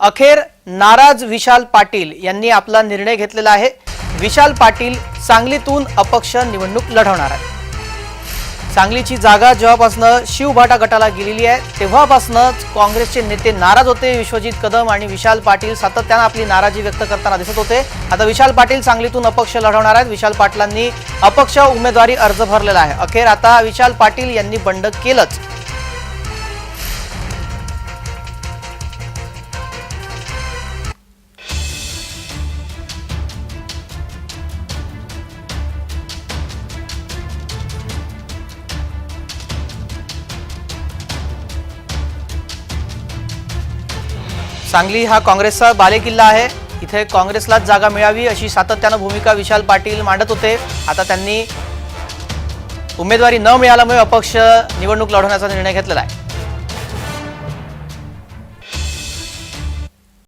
अखेर नाराज विशाल पाटील यांनी आपला निर्णय घेतलेला आहे. विशाल पाटील सांगलीतून अपक्ष निवडणूक लढवणार आहे सांगलीची जागा जेव्हापासनं शिवभाटा गटाला गेलेली आहे तेव्हापासूनच काँग्रेसचे नेते नाराज होते विश्वजित कदम आणि विशाल पाटील सातत्यानं आपली नाराजी व्यक्त करताना दिसत होते. आता विशाल पाटील सांगलीतून अपक्ष लढवणार आहेत. विशाल पाटलांनी अपक्ष उमेदवारी अर्ज भरलेला आहे. अखेर आता विशाल पाटील यांनी बंड केलंच. सांगली हा काँग्रेसचा बालेकिल्ला आहे. इथे काँग्रेसलाच जागा मिळावी अशी सातत्यानं भूमिका विशाल पाटील मांडत होते. आता त्यांनी उमेदवारी न मिळाल्यामुळे अपक्ष निवडणूक लढवण्याचा निर्णय घेतलेला आहे.